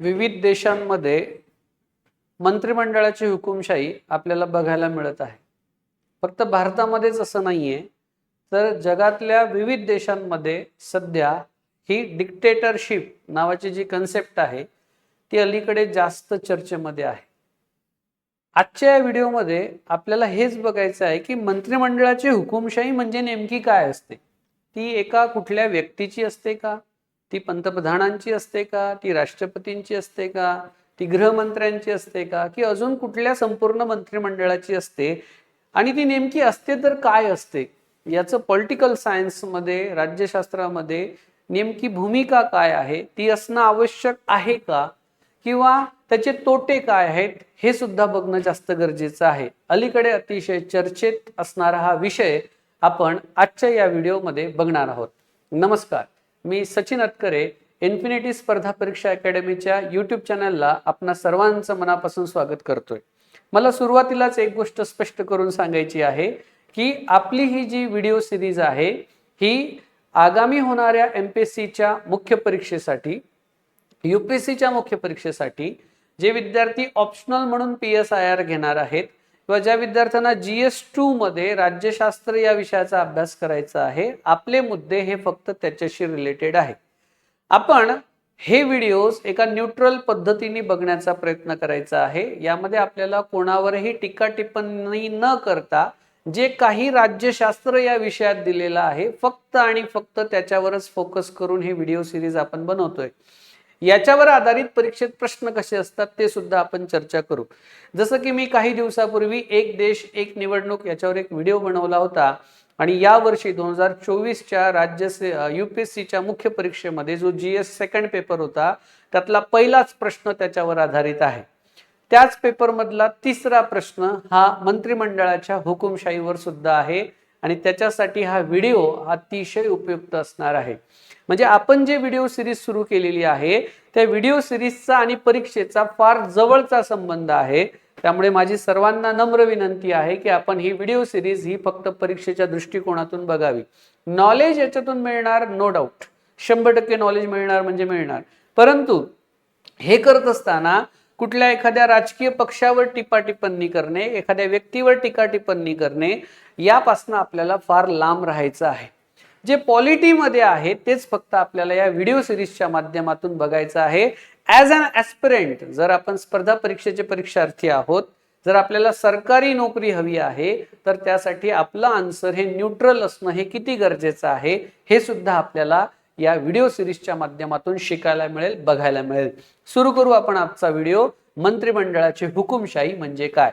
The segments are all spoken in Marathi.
विविध देशांमध्ये मंत्रिमंडळाची हुकुमशाही आपल्याला बघायला मिळत आहे. फक्त भारतामध्येच असं नाहीये तर जगातल्या विविध देशांमध्ये सध्या ही डिक्टेटरशिप नावाची जी कन्सेप्ट आहे ती अलीकडे जास्त चर्चेमध्ये आहे. आजच्या या व्हिडिओमध्ये आपल्याला हेच बघायचं आहे की मंत्रिमंडळाची हुकुमशाही म्हणजे नेमकी काय असते? ती एका कुठल्या व्यक्तीची असते का? ती पंतप्रधानांची असते का? ती राष्ट्रपतींची असते का? ती गृहमंत्र्यांची असते का? की अजून कुठल्या संपूर्ण मंत्रिमंडळाची असते? आणि ती नेमकी असते तर काय असते? याचं पॉलिटिकल सायन्समध्ये राज्यशास्त्रामध्ये नेमकी भूमिका काय आहे? ती असणं आवश्यक आहे का? किंवा त्याचे तोटे काय आहेत? हे सुद्धा बघणं जास्त गरजेचं आहे. अलीकडे अतिशय चर्चेत असणारा हा विषय आपण आजच्या या व्हिडिओमध्ये बघणार आहोत. नमस्कार. मी सचिन अतकरे इन्फिनिटी स्पर्धा परीक्षा अकॅडमीच्या युट्यूब चॅनलला आपणा सर्वांचं मनापासून स्वागत करतोय. मला सुरुवातीलाच एक गोष्ट स्पष्ट करून सांगायची आहे की आपली ही जी व्हिडिओ सिरीज आहे ही आगामी होणाऱ्या एम पी एस सीच्या मुख्य परीक्षेसाठी युपीएससीच्या मुख्य परीक्षेसाठी जे विद्यार्थी ऑप्शनल म्हणून पी एस आय आर घेणार आहेत किंवा ज्या विद्यार्थ्यांना जी एस टू मध्ये राज्यशास्त्र या विषयाचा अभ्यास करायचा आहे आपले मुद्दे हे फक्त त्याच्याशी रिलेटेड आहे आपण हे व्हिडिओज एका न्यूट्रल पद्धतीने बघण्याचा प्रयत्न करायचा आहे. यामध्ये आपल्याला कोणावरही टीका टिप्पणी न करता जे काही राज्यशास्त्र या विषयात दिलेलं आहे फक्त आणि फक्त त्याच्यावरच फोकस करून हे व्हिडिओ सिरीज आपण बनवतोय. याच्यावर आधारित परीक्षेत प्रश्न कसे असतात ते सुद्धा आपण चर्चा करू. जसं की मी काही दिवसापूर्वी एक देश एक निवडणूक याच्यावर एक व्हिडिओ बनवला होता आणि या वर्षी दोन हजार चोवीसच्या राज्य युपीएससीच्या मुख्य परीक्षेमध्ये जो जी एस सेकंड पेपर होता त्यातला पहिलाच प्रश्न त्याच्यावर आधारित आहे. त्याच पेपरमधला तिसरा प्रश्न हा मंत्रिमंडळाच्या हुकुमशाहीवर सुद्धा आहे. आणि त्याच्यासाठी हा व्हिडिओ अतिशय उपयुक्त असणार आहे. म्हणजे आपण जे व्हिडिओ सिरीज सुरू केलेली आहे त्या व्हिडिओ सिरीजचा आणि परीक्षेचा फार जवळचा संबंध आहे. त्यामुळे माझी सर्वांना नम्र विनंती आहे की आपण ही व्हिडिओ सिरीज ही फक्त परीक्षेच्या दृष्टिकोनातून बघावी. नॉलेज याच्यातून मिळणार नो डाऊट शंभर टक्के नॉलेज मिळणार म्हणजे मिळणार. परंतु हे करत असताना कुठल्या एखाद्या राजकीय पक्षावर टीपा टिप्पणी करणे एखाद्या व्यक्तीवर टीका टिप्पणी करणे यापासून आपल्याला फार लांब राहायचं आहे. जे पॉलिटीमध्ये आहे तेच फक्त आपल्याला या व्हिडिओ सिरीजच्या माध्यमातून बघायचं आहे. ॲज अन ॲस्पिरंट जर आपण स्पर्धा परीक्षेचे परीक्षार्थी आहोत जर आपल्याला सरकारी नोकरी हवी आहे तर त्यासाठी आपलं आन्सर हे न्यूट्रल असणं हे किती गरजेचं आहे हे सुद्धा आपल्याला या व्हिडिओ सिरीजच्या माध्यमातून शिकायला मिळेल बघायला मिळेल. सुरू करू आपण आजचा व्हिडिओ मंत्रिमंडळाची हुकुमशाही म्हणजे काय?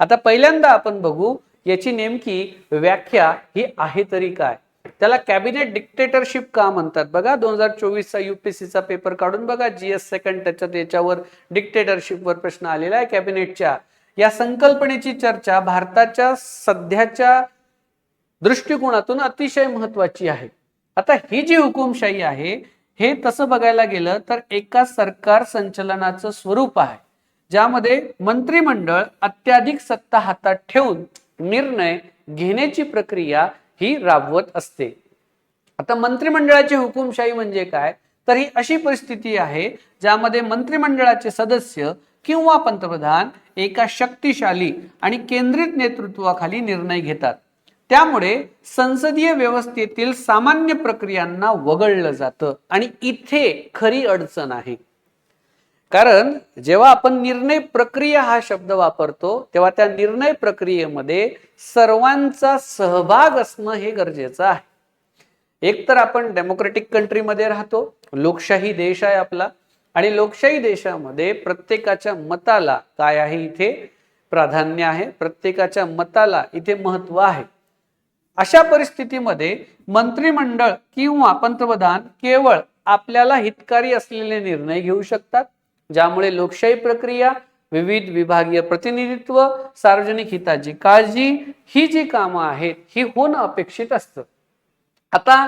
आता पहिल्यांदा आपण बघू याची नेमकी व्याख्या ही आहे तरी काय? त्याला कॅबिनेट डिक्टेटरशिप का म्हणतात बघा? दोन हजार चोवीसचा युपीएससीचा पेपर काढून बघा. जीएस सेकंड त्याच्यात याच्यावर डिक्टेटरशिपवर प्रश्न आलेला आहे कॅबिनेटच्या. या संकल्पनेची चर्चा भारताच्या सध्याच्या दृष्टिकोनातून अतिशय महत्वाची आहे. आता ही जी हुकुमशाही आहे हे तसं बघायला गेलं तर एका सरकार संचलनाचं स्वरूप आहे ज्यामध्ये मंत्रिमंडळ अत्याधिक सत्ता हातात ठेवून निर्णय घेण्याची प्रक्रिया ही राबवत असते. आता मंत्रिमंडळाची हुकुमशाही म्हणजे काय? तर ही अशी परिस्थिती आहे ज्यामध्ये मंत्रिमंडळाचे सदस्य किंवा पंतप्रधान एका शक्तिशाली आणि केंद्रित नेतृत्वाखाली निर्णय घेतात. त्यामुळे संसदीय व्यवस्थेतील सामान्य प्रक्रियांना वगळलं जातं आणि इथे खरी अडचण आहे. कारण जेव्हा आपण निर्णय प्रक्रिया हा शब्द वापरतो तेव्हा त्या निर्णय प्रक्रियेमध्ये सर्वांचा सहभाग असणं हे गरजेचं आहे. एक तर आपण डेमोक्रेटिक कंट्रीमध्ये राहतो लोकशाही देश आहे आपला आणि लोकशाही देशामध्ये प्रत्येकाच्या मताला काय आहे इथे? प्राधान्य आहे. प्रत्येकाच्या मताला इथे महत्त्व आहे. अशा परिस्थितीमध्ये मंत्रिमंडळ किंवा पंतप्रधान केवळ आपल्याला हितकारी असलेले निर्णय घेऊ शकतात ज्यामुळे लोकशाही प्रक्रिया विविध विभागीय प्रतिनिधित्व सार्वजनिक हिताची काळजी ही जी कामं आहेत ही होणं अपेक्षित असतं. आता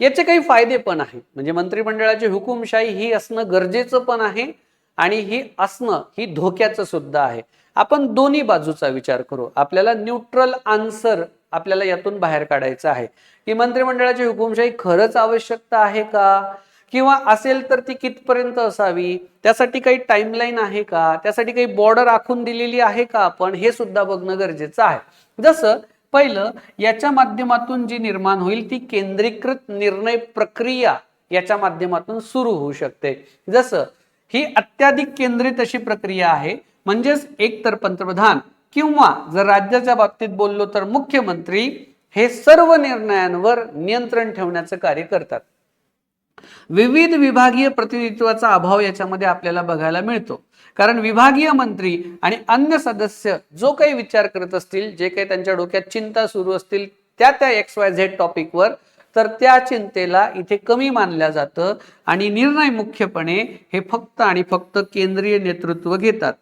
याचे काही फायदे पण आहेत. म्हणजे मंत्रिमंडळाची हुकुमशाही ही असणं गरजेचं पण आहे आणि ही असणं ही धोक्याचं सुद्धा आहे. आपण दोन्ही बाजूचा विचार करू. आपल्याला न्यूट्रल आन्सर आपल्याला यातून बाहेर काढायचं आहे. की मंत्रिमंडळाची हुकुमशाही खरंच आवश्यकता आहे का? किंवा असेल तर ती कितपर्यंत असावी? त्यासाठी काही टाइमलाईन आहे का? त्यासाठी काही बॉर्डर आखून दिलेली आहे का आपण? हे सुद्धा बघणं गरजेचं आहे. जसं पहिलं याच्या माध्यमातून जी निर्माण होईल ती केंद्रीकृत निर्णय प्रक्रिया याच्या माध्यमातून सुरू होऊ शकते. जसं ही अत्याधिक केंद्रित अशी प्रक्रिया आहे म्हणजेच एकतर पंतप्रधान किंवा जर राज्याच्या बाबतीत बोललो तर मुख्यमंत्री हे सर्व निर्णयांवर नियंत्रण ठेवण्याचं कार्य करतात. विविध विभागीय प्रतिनिधित्वाचा अभाव याच्यामध्ये आपल्याला बघायला मिळतो. कारण विभागीय मंत्री आणि अन्य सदस्य जो काही विचार करत असतील जे काही त्यांच्या डोक्यात चिंता सुरू असतील त्या त्या एक्स वाय झेड टॉपिकवर तर त्या चिंतेला इथे कमी मानलं जातं आणि निर्णय मुख्यपणे हे फक्त आणि फक्त केंद्रीय नेतृत्व घेतात.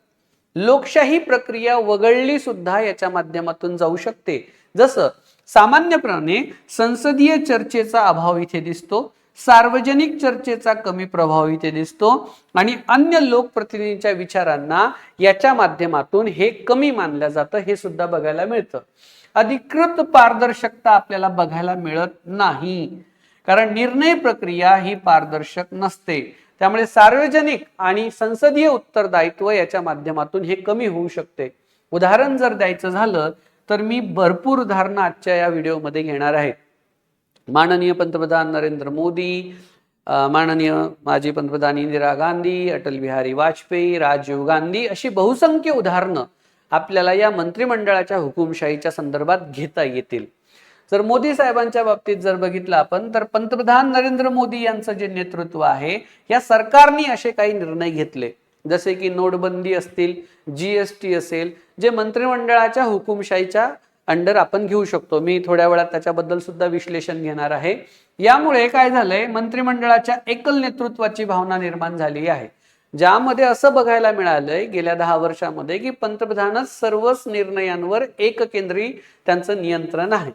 लोकशाही प्रक्रिया वगळली सुद्धा याच्या माध्यमातून जाऊ शकते. जसं सामान्यपणे संसदीय चर्चेचा अभाव इथे दिसतो सार्वजनिक चर्चेचा कमी प्रभाव इथे दिसतो आणि अन्य लोकप्रतिनिधींच्या विचारांना याच्या माध्यमातून हे कमी मानलं जातं हे सुद्धा बघायला मिळतं. अधिकृत पारदर्शकता आपल्याला बघायला मिळत नाही. कारण निर्णय प्रक्रिया ही पारदर्शक नसते. त्यामुळे सार्वजनिक आणि संसदीय उत्तरदायित्व याच्या माध्यमातून हे कमी होऊ शकते. उदाहरण जर द्यायचं झालं तर मी भरपूर उदाहरणं आजच्या या व्हिडिओमध्ये घेणार आहे. माननीय पंतप्रधान नरेंद्र मोदी माननीय माजी पंतप्रधान इंदिरा गांधी अटल बिहारी वाजपेयी राजीव गांधी अशी बहुसंख्य उदाहरणं आपल्याला या मंत्रिमंडळाच्या हुकुमशाहीच्या संदर्भात घेता येतील. जर मोदी साहेबांच्या बाबतीत जर बघितलं आपण तर पंतप्रधान नरेंद्र मोदी यांचं जे नेतृत्व आहे या सरकारने असे काही निर्णय घेतले. जसे की नोटबंदी असतील जीएसटी असेल जे मंत्रिमंडळाच्या हुकुमशाहीच्या अंडर आपण घेऊ शकतो. मी थोड्या वेळात त्याच्याबद्दल सुद्धा विश्लेषण घेणार आहे. यामुळे काय झालंय मंत्रिमंडळाच्या एकल नेतृत्वाची भावना निर्माण झाली आहे. ज्यामध्ये असं बघायला मिळालंय गेल्या दहा वर्षामध्ये की पंतप्रधानच सर्वच निर्णयांवर एककेंद्री त्यांचं नियंत्रण आहे.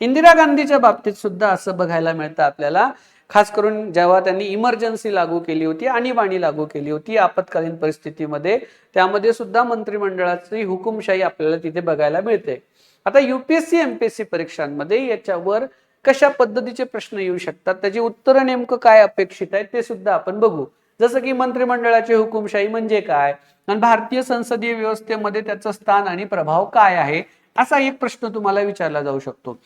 इंदिरा गांधीच्या बाबतीत सुद्धा असं बघायला मिळतं आपल्याला. खास करून जेव्हा त्यांनी इमर्जन्सी लागू केली होती आणीबाणी लागू केली होती आपत्कालीन परिस्थितीमध्ये त्यामध्ये सुद्धा मंत्रिमंडळाची हुकुमशाही आपल्याला तिथे बघायला मिळते. आता युपीएससी एमपीएससी परीक्षांमध्ये याच्यावर कशा पद्धतीचे प्रश्न येऊ शकतात त्याची उत्तरं नेमकं काय अपेक्षित आहे ते सुद्धा आपण बघू. जसं की मंत्रिमंडळाची हुकुमशाही म्हणजे काय? आणि भारतीय संसदीय व्यवस्थेमध्ये त्याचं स्थान आणि प्रभाव काय आहे? असा एक प्रश्न तुम्हाला विचारला जाऊ शकतो.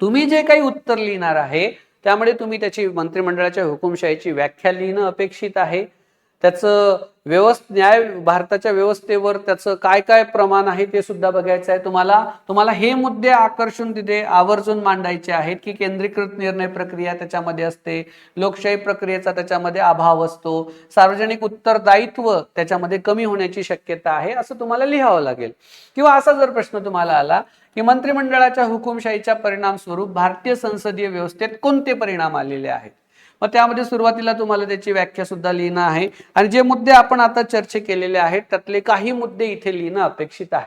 तुम्ही जे काही उत्तर लिहिणार आहे त्यामुळे तुम्ही त्याची मंत्रिमंडळाच्या हुकुमशाहीची व्याख्या लिहिणं अपेक्षित आहे. त्याचं व्यवस्थ न्याय भारताच्या व्यवस्थेवर त्याचं काय काय प्रमाण आहे ते सुद्धा बघायचं आहे. तुम्हाला तुम्हाला हे मुद्दे आकर्षून तिथे आवर्जून मांडायचे आहेत की केंद्रीकृत निर्णय प्रक्रिया त्याच्यामध्ये असते लोकशाही प्रक्रियेचा त्याच्यामध्ये अभाव असतो सार्वजनिक उत्तरदायित्व त्याच्यामध्ये कमी होण्याची शक्यता आहे असं तुम्हाला लिहावं लागेल. किंवा असा जर प्रश्न तुम्हाला आला की मंत्रिमंडळाच्या हुकुमशाहीच्या परिणाम स्वरूप भारतीय संसदीय व्यवस्थेत कोणते परिणाम आलेले आहेत? मग त्यामध्ये सुरुवातीला तुम्हाला त्याची व्याख्या सुद्धा लिहिणं आहे. आणि जे मुद्दे आपण आता चर्चे केलेले आहेत त्यातले काही मुद्दे इथे लिहिणं अपेक्षित आहे.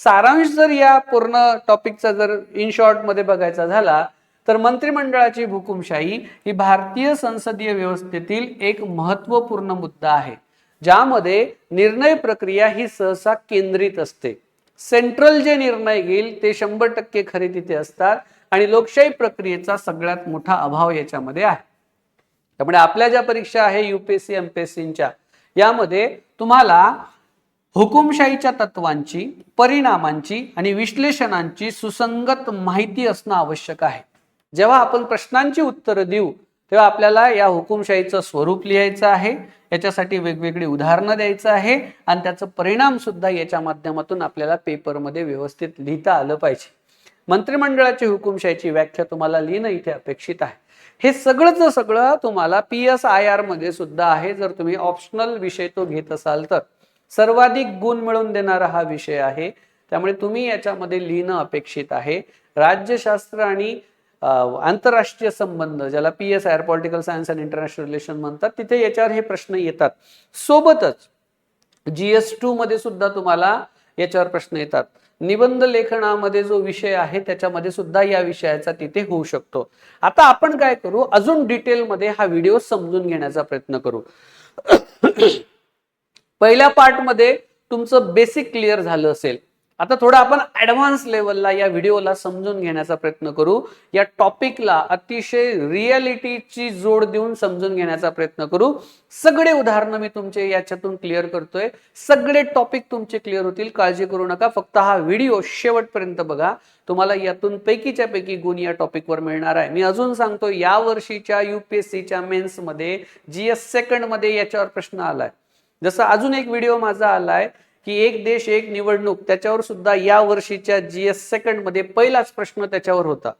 सारांश जर या पूर्ण टॉपिकचा जर इन शॉर्टमध्ये बघायचा झाला तर मंत्रिमंडळाची हुकुमशाही ही भारतीय संसदीय व्यवस्थेतील एक महत्त्वपूर्ण मुद्दा आहे ज्यामध्ये निर्णय प्रक्रिया ही सहसा केंद्रित असते. सेंट्रल जे निर्णय घेईल ते शंभर टक्के खरे तिथे असतात आणि लोकशाही प्रक्रियेचा सगळ्यात मोठा अभाव याच्यामध्ये आहे. त्यामुळे आपल्या ज्या परीक्षा आहे युपीएससी एमपीएससीच्या यामध्ये तुम्हाला हुकुमशाहीच्या तत्वांची परिणामांची आणि विश्लेषणांची सुसंगत माहिती असणं आवश्यक आहे. जेव्हा आपण प्रश्नांची उत्तरं देऊ तेव्हा आपल्याला या हुकुमशाहीचं स्वरूप लिहायचं आहे याच्यासाठी वेगवेगळी उदाहरणं द्यायचं आहे आणि त्याचं परिणाम सुद्धा याच्या माध्यमातून आपल्याला पेपरमध्ये व्यवस्थित लिहिता आलं पाहिजे. मंत्रिमंडळाची हुकुमशाहीची व्याख्या तुम्हाला लिहिणं इथे अपेक्षित आहे. हे सगळंच सगळं तुम्हाला पी एस आय आरमध्ये सुद्धा आहे जर तुम्ही ऑप्शनल विषय तो घेत असाल तर. सर्वाधिक गुण मिळवून देणारा हा विषय आहे. त्यामुळे तुम्ही याच्यामध्ये लिहिणं अपेक्षित आहे. राज्यशास्त्र आणि आंतरराष्ट्रीय संबंध ज्याला P S I R political science and international relation म्हणतात तिथे याच्यावर हे प्रश्न येतात. सोबतच जीएस टू मध्ये सुद्धा तुम्हाला याच्यावर प्रश्न येतात. निबंध लेखनामध्ये जो विषय आहे त्याच्यामध्ये सुद्धा या विषयाचा तिथे होऊ शकतो. आता आपण काय करू? अजून डिटेलमध्ये हा व्हिडिओ समजून घेण्याचा प्रयत्न करू. पहिल्या पार्टमध्ये तुमचं बेसिक क्लिअर झालं असेल. आता थोडं आपण ऍडव्हान्स लेवलला या व्हिडिओला समजून घेण्याचा प्रयत्न करू. या टॉपिकला अतिशय रियालिटीची जोड देऊन समजून घेण्याचा प्रयत्न करू. सगळे उदाहरणं मी तुमचे याच्यातून क्लिअर करतोय. सगळे टॉपिक तुमचे क्लिअर होतील. काळजी करू नका. फक्त हा व्हिडिओ शेवटपर्यंत बघा. तुम्हाला यातून पैकीच्या पैकी गुण या टॉपिकवर मिळणार आहे. मी अजून सांगतो या वर्षीच्या युपीएससीच्या मेन्समध्ये जीएस सेकंडमध्ये याच्यावर प्रश्न आलाय. जसं अजून एक व्हिडिओ माझा आलाय की एक देश एक निवडणूक त्याच्यावर सुद्धा या वर्षीच्या जीएस सेकंडमध्ये पहिलाच प्रश्न त्याच्यावर होता.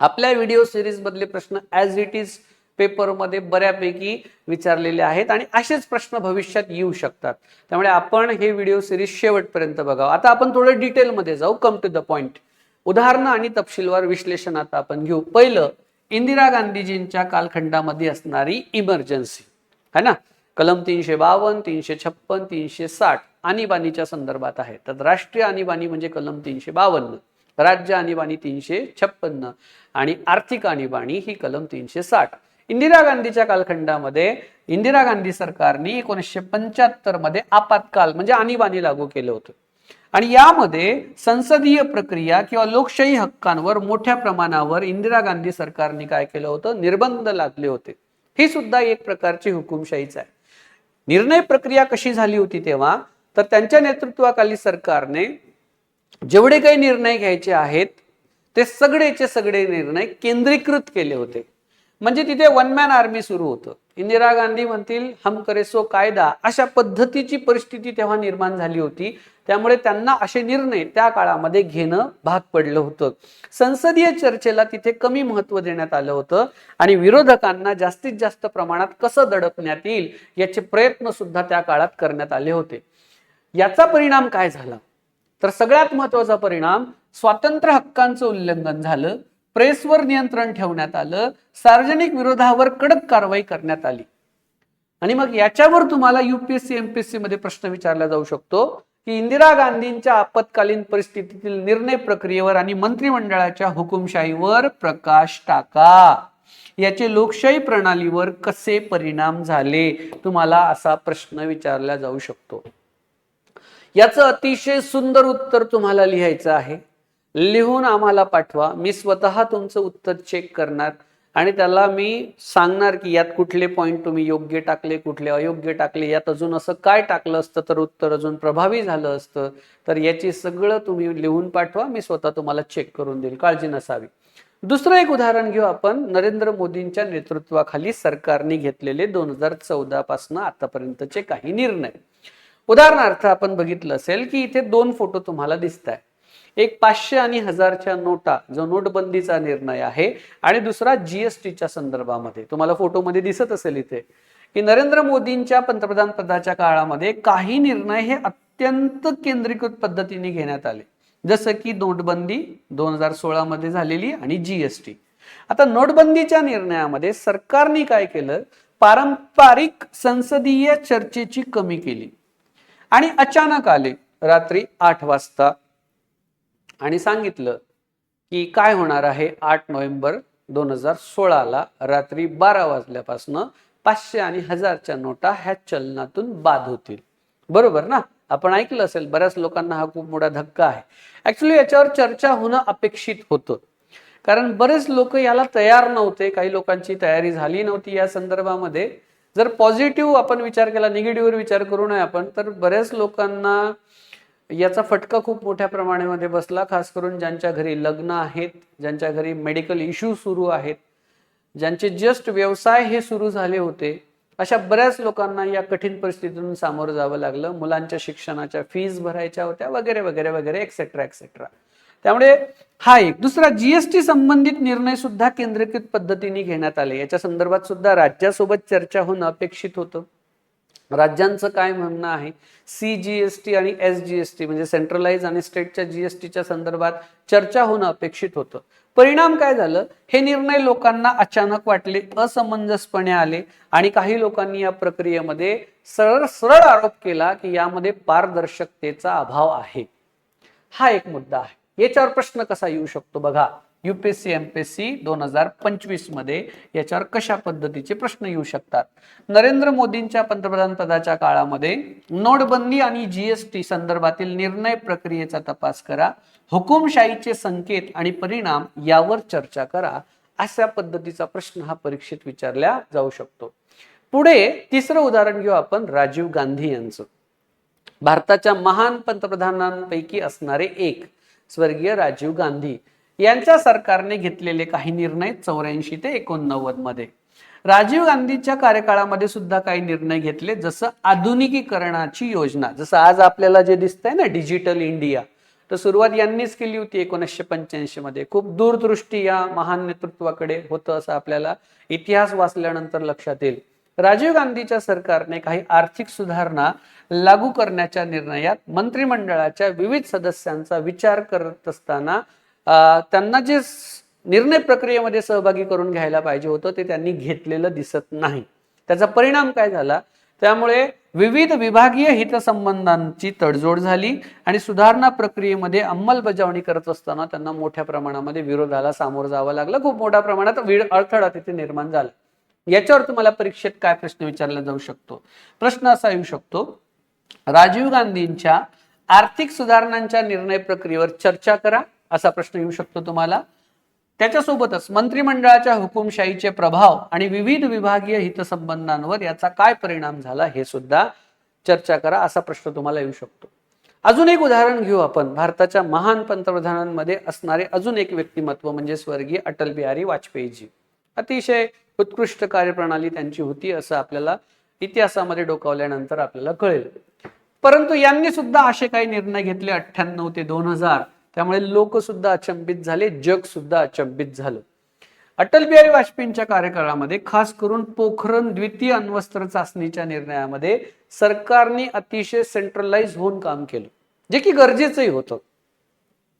आपल्या व्हिडिओ सिरीज मधले प्रश्न ऍज इट इज पेपरमध्ये बऱ्यापैकी विचारलेले आहेत आणि असेच प्रश्न भविष्यात येऊ शकतात. त्यामुळे आपण हे व्हिडिओ सिरीज शेवटपर्यंत बघावं. आता आपण थोडं डिटेलमध्ये जाऊ. कम टू द पॉइंट उदाहरणं आणि तपशीलवार विश्लेषण आता आपण घेऊ. पहिलं इंदिरा गांधीजींच्या कालखंडामध्ये असणारी इमर्जन्सी है ना? कलम तीनशे बावन्न तीनशे छप्पन तीनशे साठ. आणीबाणीच्या संदर्भात आहे. तर राष्ट्रीय आणीबाणी म्हणजे कलम तीनशे बावन्न राज्य आणीबाणी तीनशे छप्पन्न आणि आर्थिक आणीबाणी ही कलम तीनशे साठ. इंदिरा गांधीच्या कालखंडामध्ये इंदिरा गांधी सरकारने एकोणीसशे पंच्याहत्तरमध्ये आपत्काल म्हणजे आणीबाणी लागू केलं होतं. आणि यामध्ये संसदीय प्रक्रिया किंवा लोकशाही हक्कांवर मोठ्या प्रमाणावर इंदिरा गांधी सरकारने काय केलं होतं? निर्बंध लादले होते. ही सुद्धा एक प्रकारची हुकुमशाहीच आहे. निर्णय प्रक्रिया कशी झाली होती तेव्हा? तर त्यांच्या नेतृत्वाखाली सरकारने जेवढे काही निर्णय घ्यायचे आहेत ते सगळेचे सगळे निर्णय केंद्रीकृत केले होते. म्हणजे तिथे वन मॅन आर्मी सुरू होतं. इंदिरा गांधी म्हणतील हम करेसो कायदा अशा पद्धतीची परिस्थिती तेव्हा निर्माण झाली होती. त्यामुळे त्यांना असे निर्णय त्या काळामध्ये घेणं भाग पडलं होतं. संसदीय चर्चेला तिथे कमी महत्त्व देण्यात आलं होतं आणि विरोधकांना जास्तीत जास्त प्रमाणात कसं दडपण्यात येईल याचे प्रयत्न सुद्धा त्या काळात करण्यात आले होते. याचा परिणाम काय झाला? तर सगळ्यात महत्त्वाचा परिणाम स्वातंत्र्य हक्कांचं उल्लंघन झालं प्रेसवर नियंत्रण ठेवण्यात आलं सार्वजनिक विरोधावर कडक कारवाई करण्यात आली. आणि मग याच्यावर तुम्हाला युपीएससी एमपीएससी मध्ये प्रश्न विचारला जाऊ शकतो की इंदिरा गांधींच्या आपत्कालीन परिस्थितीतील निर्णय प्रक्रियेवर आणि मंत्रिमंडळाच्या हुकुमशाहीवर प्रकाश टाका. याचे लोकशाही प्रणालीवर कसे परिणाम झाले? तुम्हाला असा प्रश्न विचारला जाऊ शकतो. याचं अतिशय सुंदर उत्तर तुम्हाला लिहायचं आहे. लिहून आम्हाला पाठवा. मी स्वतः तुमचं उत्तर चेक करणार आणि त्याला मी सांगणार की यात कुठले पॉईंट तुम्ही योग्य टाकले कुठले अयोग्य टाकले यात अजून असं काय टाकलं असतं तर उत्तर अजून प्रभावी झालं असतं. तर याची सगळं तुम्ही लिहून पाठवा. मी स्वतः तुम्हाला चेक करून देईल. काळजी नसावी. दुसरं एक उदाहरण घेऊ आपण. नरेंद्र मोदींच्या नेतृत्वाखाली सरकारने घेतलेले दोन हजार चौदा पासून आतापर्यंतचे काही निर्णय. उदाहरणार्थ आपण बघितलं असेल की इथे दोन फोटो तुम्हाला दिसत आहे एक पाचशे आणि हजारच्या नोटा जो नोटबंदीचा निर्णय आहे आणि दुसरा जीएसटीच्या संदर्भामध्ये. तुम्हाला फोटोमध्ये दिसत असेल इथे की नरेंद्र मोदींच्या पंतप्रधान पदाच्या काळामध्ये काही निर्णय हे अत्यंत केंद्रीकृत पद्धतीने घेण्यात आले. जसं की नोटबंदी दोन हजार सोळा मध्ये झालेली आणि जीएसटी आता नोटबंदीच्या निर्णयामध्ये सरकारने काय केलं? पारंपरिक संसदीय चर्चेची कमी केली. आणि अचानक आले रात्री आठ वाजता. आणि सांगितलं की काय होणार आहे आठ नोव्हेंबर दोन हजार सोळाला रात्री बारा वाजल्यापासून पाचशे आणि हजारच्या नोटा ह्या चलनातून बाद होतील. बरोबर ना? आपण ऐकलं असेल बऱ्याच लोकांना हा खूप मोठा धक्का आहे. ऍक्च्युली याच्यावर चर्चा होणं अपेक्षित होतं. कारण बरेच लोक याला तयार नव्हते काही लोकांची तयारी झाली नव्हती या संदर्भामध्ये. जर पॉझिटिव्ह आपण विचार केला निगेटिव्हवर विचार करू नये आपण तर बऱ्याच लोकांना याचा फटका खूप मोठ्या प्रमाणामध्ये बसला खास करून ज्यांच्या घरी लग्न आहेत ज्यांच्या घरी मेडिकल इश्यू सुरू आहेत ज्यांचे जस्ट व्यवसाय हे सुरू झाले होते. अशा बऱ्याच लोकांना या कठीण परिस्थितीतून सामोरं जावं लागलं. मुलांच्या शिक्षणाच्या फीज भरायच्या होत्या वगैरे वगैरे वगैरे एक्सेट्रा एक्सेट्रा त्यामुळे हा एक. दुसरा जीएसटी संबंधित निर्णय सुद्धा केंद्रीकृत पद्धतीने घेण्यात आले. याच्या संदर्भात सुद्धा राज्यासोबत चर्चा होणं अपेक्षित होतं. राज्यांचं काय म्हणणं आहे? सी जी एस टी आणि एस जी एस टी म्हणजे सेंट्रलाइज आणि स्टेटच्या जीएसटीच्या संदर्भात चर्चा होणं अपेक्षित होतं. परिणाम काय झालं? हे निर्णय लोकांना अचानक वाटले असमंजसपणे आले आणि काही लोकांनी या प्रक्रियेमध्ये सरळ सरळ आरोप केला की यामध्ये पारदर्शकतेचा अभाव आहे. हा एक मुद्दा आहे. याच्यावर प्रश्न कसा येऊ शकतो बघा? युपीएससी एमपीएससी दोन हजार पंचवीसमध्ये याच्यावर कशा पद्धतीचे प्रश्न येऊ शकतात? नरेंद्र मोदींच्या पंतप्रधान पदाच्या काळामध्ये नोटबंदी आणि जीएसटी संदर्भातील निर्णय प्रक्रियेचा तपास करा हुकुमशाहीचे संकेत आणि परिणाम यावर चर्चा करा अशा पद्धतीचा प्रश्न हा परीक्षेत विचारला जाऊ शकतो. पुढे तिसरं उदाहरण घेऊ आपण राजीव गांधी यांचं. भारताच्या महान पंतप्रधानांपैकी असणारे एक स्वर्गीय राजीव गांधी यांच्या सरकारने घेतलेले काही निर्णय चौऱ्याऐंशी ते एकोणनव्वदमध्ये. राजीव गांधीच्या कार्यकाळामध्ये सुद्धा काही निर्णय घेतले जसं आधुनिकीकरणाची योजना. जसं आज आपल्याला जे दिसतंय ना डिजिटल इंडिया तर सुरुवात यांनीच केली होती एकोणीसशे पंच्याऐंशी मध्ये. खूप दूरदृष्टी या महान नेतृत्वाकडे होतं असं आपल्याला इतिहास वाचल्यानंतर लक्षात येईल. राजीव गांधीच्या सरकारने काही आर्थिक सुधारणा लागू करण्याच्या निर्णयात मंत्रिमंडळाच्या विविध सदस्यांचा विचार करत असताना त्यांना जे निर्णय प्रक्रियेमध्ये सहभागी करून घ्यायला पाहिजे होतं ते त्यांनी घेतलेलं दिसत नाही. त्याचा परिणाम काय झाला? त्यामुळे विविध विभागीय हितसंबंधांची तडजोड झाली आणि सुधारणा प्रक्रियेमध्ये अंमलबजावणी करत असताना त्यांना मोठ्या प्रमाणामध्ये विरोधाला सामोरं जावं लागलं. खूप मोठ्या प्रमाणात अडथळा तिथे निर्माण झाला. याच्यावर तुम्हाला परीक्षेत काय प्रश्न विचारला जाऊ शकतो? प्रश्न असा येऊ शकतो राजीव गांधींच्या आर्थिक सुधारणांच्या निर्णय प्रक्रियेवर चर्चा करा असा प्रश्न येऊ शकतो तुम्हाला. त्याच्यासोबतच मंत्रिमंडळाच्या हुकुमशाहीचे प्रभाव आणि विविध विभागीय हितसंबंधांवर याचा काय परिणाम झाला हे सुद्धा चर्चा करा असा प्रश्न तुम्हाला येऊ शकतो. अजून एक उदाहरण घेऊ आपण. भारताच्या महान पंतप्रधानांमध्ये असणारे अजून एक व्यक्तिमत्व म्हणजे स्वर्गीय अटल बिहारी वाजपेयीजी. अतिशय उत्कृष्ट कार्यप्रणाली त्यांची होती असं आपल्याला इतिहासामध्ये डोकावल्यानंतर आपल्याला कळेल. परंतु यांनी सुद्धा असे काही निर्णय घेतले अठ्ठ्याण्णव ते दोन हजार. त्यामुळे लोक सुद्धा अचंबित झाले जग सुद्धा अचंबित झालं. अटल बिहारी वाजपेयींच्या कार्यकाळामध्ये खास करून पोखरण द्वितीय अण्वस्त्र चाचणीच्या निर्णयामध्ये सरकारने अतिशय सेंट्रलाइज होऊन काम केलं जे की गरजेचंही होतं.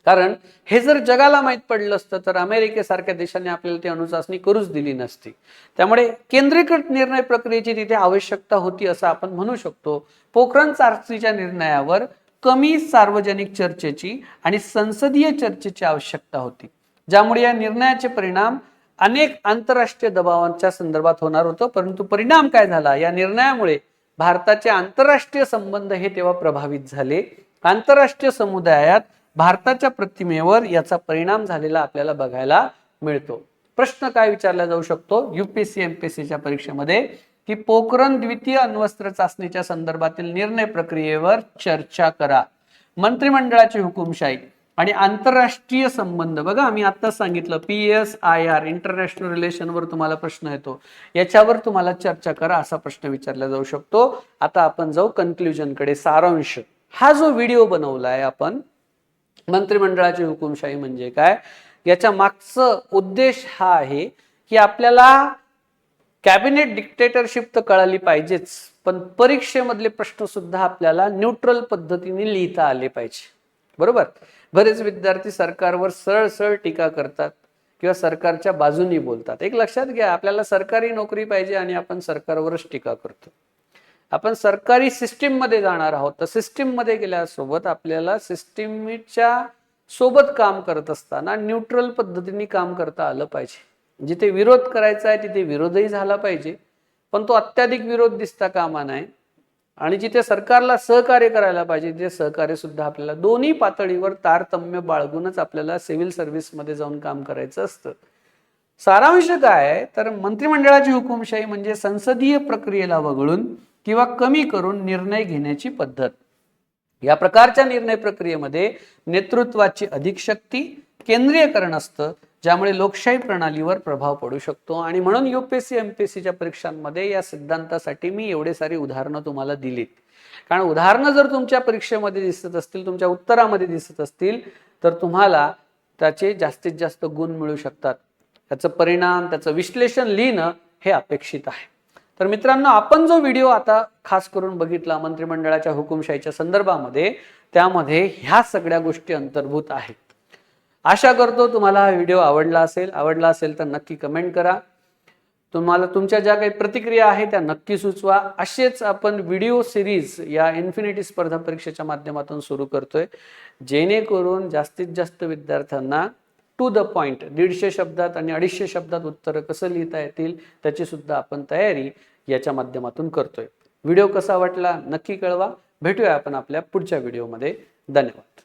कारण हे जर जगाला माहीत पडलं असतं तर अमेरिकेसारख्या देशाने आपल्याला ती अणुचाचणी करूच दिली नसती. त्यामुळे केंद्रीकृत निर्णय प्रक्रियेची तिथे आवश्यकता होती असं आपण म्हणू शकतो. पोखरण चाचणीच्या निर्णयावर कमी सार्वजनिक चर्चेची आणि संसदीय चर्चेची आवश्यकता होती ज्यामुळे या निर्णयाचे परिणाम अनेक आंतरराष्ट्रीय दबावांच्या संदर्भात होणार होतं. परंतु परिणाम काय झाला? या निर्णयामुळे भारताचे आंतरराष्ट्रीय संबंध हे तेव्हा प्रभावित झाले. आंतरराष्ट्रीय समुदायात भारताच्या प्रतिमेवर याचा परिणाम झालेला आपल्याला बघायला मिळतो. प्रश्न काय विचारला जाऊ शकतो? युपीएससी एमपीएससीच्या परीक्षेमध्ये की पोखरण द्वितीय अण्वस्त्र चाचणीच्या संदर्भातील निर्णय प्रक्रियेवर चर्चा करा. मंत्रिमंडळाची हुकुमशाही आणि आंतरराष्ट्रीय संबंध. बघा आम्ही आत्ताच सांगितलं P S I R international रिलेशनवर तुम्हाला प्रश्न येतो. याच्यावर तुम्हाला चर्चा करा असा प्रश्न विचारला जाऊ शकतो. आता आपण जाऊ कन्क्ल्युजनकडे सारांश. हा जो व्हिडिओ बनवलाय आपण मंत्रिमंडळाची हुकुमशाही म्हणजे काय? याच्या मागचं उद्देश हा आहे की आपल्याला कॅबिनेट डिक्टेटरशिप तर कळाली पाहिजेच पण परीक्षेमधले प्रश्न सुद्धा आपल्याला न्यूट्रल पद्धतीने लिहिता आले पाहिजे. बरोबर? बरेच विद्यार्थी सरकारवर सरळ सरळ टीका करतात किंवा सरकारच्या बाजूनी बोलतात. एक लक्षात घ्या आपल्याला सरकारी नोकरी पाहिजे आणि आपण सरकारवरच टीका करतो. आपण सरकारी सिस्टीममध्ये जाणार आहोत. तर सिस्टीममध्ये गेल्यासोबत आपल्याला सिस्टीमच्या सोबत काम करत असताना न्यूट्रल पद्धतीने काम करता आलं पाहिजे. जिथे विरोध करायचा आहे तिथे विरोधही झाला पाहिजे. पण तो अत्याधिक विरोध दिसता कामा नये. आणि जिथे सरकारला सहकार्य करायला पाहिजे तिथे सहकार्य सुद्धा आपल्याला दोन्ही पातळीवर तारतम्य बाळगूनच आपल्याला सिव्हिल सर्व्हिसमध्ये जाऊन काम करायचं असतं. सारांश काय तर मंत्रिमंडळाची हुकुमशाही म्हणजे संसदीय प्रक्रियेला वगळून किंवा कमी करून निर्णय घेण्याची पद्धत. या प्रकारच्या निर्णय प्रक्रियेमध्ये नेतृत्वाची अधिक शक्ती केंद्रीयकरण असतं ज्यामुळे लोकशाही प्रणालीवर प्रभाव पडू शकतो. आणि म्हणून युपीएससी एमपीएससीच्या परीक्षांमध्ये या सिद्धांतासाठी मी एवढे सारी उदाहरणं तुम्हाला दिलीत. कारण उदाहरणं जर तुमच्या परीक्षेमध्ये दिसत असतील तुमच्या उत्तरामध्ये दिसत असतील तर तुम्हाला त्याचे जास्तीत जास्त गुण मिळू शकतात. त्याचं परिणाम त्याचं विश्लेषण लिहिणं हे अपेक्षित आहे. तर मित्रांनो आपण जो व्हिडिओ आता खास करून बघितला मंत्रिमंडळाच्या हुकुमशाहीच्या संदर्भामध्ये त्यामध्ये ह्या सगळ्या गोष्टी अंतर्भूत आहेत. आशा करतो तुम्हाला हा व्हिडिओ आवडला असेल. आवडला असेल तर नक्की कमेंट करा. तुम्हाला तुमच्या ज्या काही प्रतिक्रिया आहेत त्या नक्की सुचवा. असेच आपण व्हिडिओ सिरीज या इन्फिनिटी स्पर्धा परीक्षेच्या माध्यमातून सुरू करतोय. जेणेकरून जास्तीत जास्त विद्यार्थ्यांना टू द पॉइंट दीडशे शब्दात आणि अडीचशे शब्दात उत्तरं कसं लिहिता येतील त्याची सुद्धा आपण तयारी याच्या माध्यमातून करतोय. व्हिडिओ कसा वाटला नक्की कळवा. भेटूया आपण आपल्या पुढच्या व्हिडिओमध्ये. धन्यवाद.